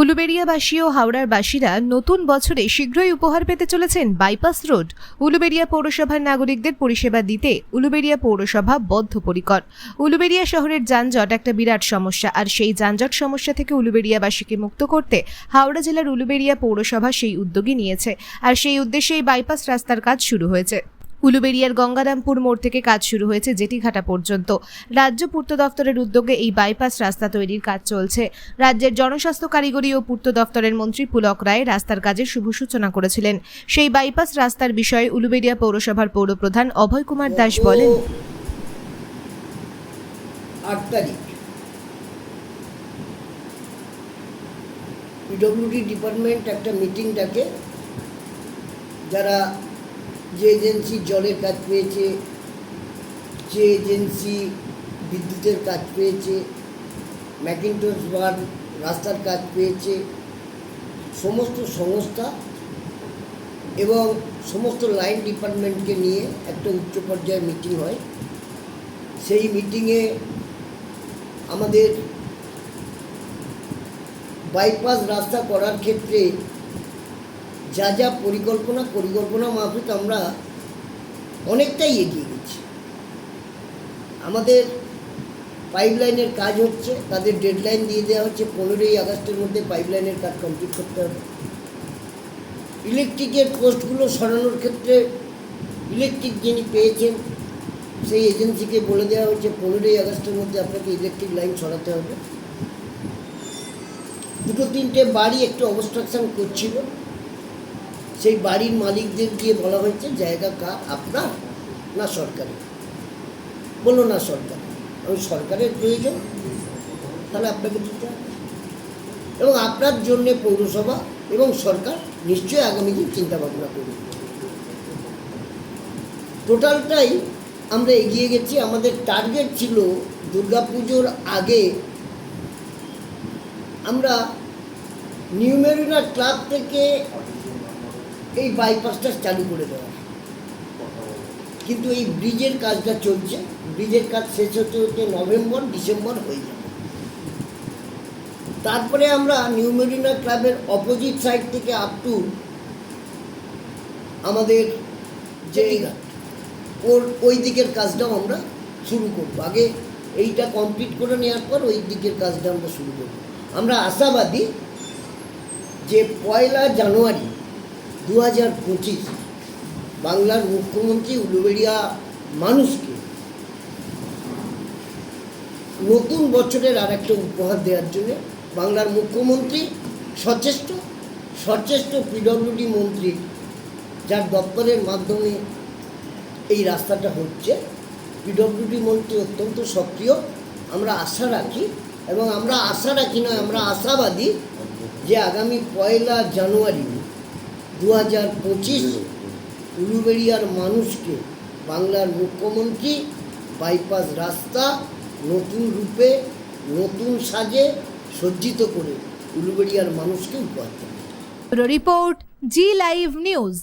উলুবেড়িয়াবাসী ও হাওড়ার বাসীরা নতুন বছরে শীঘ্রই উপহার পেতে চলেছেন বাইপাস রোড। উলুবেড়িয়া পৌরসভার নাগরিকদের পরিষেবা দিতে উলুবেড়িয়া পৌরসভা বদ্ধপরিকর। উলুবেড়িয়া শহরের যানজট একটা বিরাট সমস্যা, আর সেই যানজট সমস্যা থেকে উলুবেড়িয়াবাসীকে মুক্ত করতে হাওড়া জেলার উলুবেড়িয়া পৌরসভা সেই উদ্যোগই নিয়েছে। আর সেই উদ্দেশ্যে এই বাইপাস রাস্তার কাজ শুরু হয়েছে। উলুবেড়িয়ার গঙ্গারামপুর মোড় থেকে কাজ শুরু হয়েছে জেটিঘাটা পর্যন্ত। রাজ্য পূর্ত দফতরের উদ্যোগে এই বাইপাস রাস্তা তৈরির কাজ চলছে। রাজ্যের জনস্বাস্থ্য কারিগরি ও পূর্ত দফতরের মন্ত্রী পুলক রায় রাস্তার কাজের শুভ সূচনা করেছিলেন। সেই বাইপাস রাস্তার বিষয়ে উলুবেড়িয়া পৌরসভার পৌরপ্রধান অভয় কুমার দাস বলেন ডিপার্টমেন্ট একটা মিটিং ডাকে যারা যে এজেন্সি জলের কাজ পেয়েছে, যে এজেন্সি বিদ্যুতের কাজ পেয়েছে, ম্যাকিন্টস ওয়ান রাস্তার কাজ পেয়েছে, সমস্ত সংস্থা এবং সমস্ত লাইন ডিপার্টমেন্টকে নিয়ে একটা উচ্চ পর্যায়ের মিটিং হয়। সেই মিটিংয়ে আমাদের বাইপাস রাস্তা করার ক্ষেত্রে যা যা পরিকল্পনা পরিকল্পনা মাফিক আমরা অনেকটাই এগিয়ে গেছি। আমাদের পাইপলাইনের কাজ হচ্ছে, তাদের ডেডলাইন দিয়ে দেওয়া হচ্ছে, পনেরোই আগস্টের মধ্যে পাইপলাইনের কাজ কমপ্লিট করতে হবে। ইলেকট্রিকের পোস্টগুলো সরানোর ক্ষেত্রে ইলেকট্রিক যিনি পেয়েছেন, সেই এজেন্সিকে বলে দেওয়া হয়েছে, পনেরোই আগস্টের মধ্যে আপনাকে ইলেকট্রিক লাইন সরাতে হবে। দুটো তিনটে বাড়ি একটু অবস্ট্রাকশন করছিল। সেই বাড়ির মালিকদের গিয়ে বলা হয়েছে, জায়গা কার? আপনার না সরকারের? বলল, না সরকার আমি, সরকারের প্রয়োজন? তাহলে আপনাকে দিতে হবে। এবং আপনার জন্যে পৌরসভা এবং সরকার নিশ্চয়ই আগামী দিন চিন্তা ভাবনা করবে। টোটালটাই আমরা এগিয়ে গেছি। আমাদের টার্গেট ছিল দুর্গাপুজোর আগে আমরা নিউ মেরিনা ক্লাব থেকে এই বাইপাসটা চালু করে দেওয়া। কিন্তু এই ব্রিজের কাজটা চলছে। ব্রিজের কাজ শেষ হতে হতে নভেম্বর, ডিসেম্বর হয়ে যাবে। তারপরে আমরা নিউ মেরিনা ক্লাবের অপোজিট সাইড থেকে আপ টু আমাদের যে ওর ওই দিকের কাজটাও আমরা শুরু করব। আগে এইটা কমপ্লিট করে নেওয়ার পর ওই দিকের কাজটা আমরা শুরু করব। আমরা আশাবাদী যে পয়লা জানুয়ারি দু হাজার পঁচিশ বাংলার মুখ্যমন্ত্রী উলুবেড়িয়া মানুষকে নতুন বছরের আর একটা উপহার দেওয়ার জন্য বাংলার মুখ্যমন্ত্রী সচেষ্ট সচেষ্ট পিডব্লিউডি মন্ত্রী যার দপ্তরের মাধ্যমে এই রাস্তাটা হচ্ছে। পিডব্লিউডি মন্ত্রী অত্যন্ত সক্রিয়। আমরা আশা রাখি এবং আমরা আশা রাখি নয় আমরা আশাবাদী যে আগামী পয়লা জানুয়ারি দু হাজার পঁচিশ উলুবেড়িয়ার মানুষকে বাংলার মুখ্যমন্ত্রী বাইপাস রাস্তা নতুন রূপে, নতুন সাজে সজ্জিত করে উলুবেড়িয়ার মানুষকে উপহার দেবে রিপোর্ট জি লাইভ নিউজ।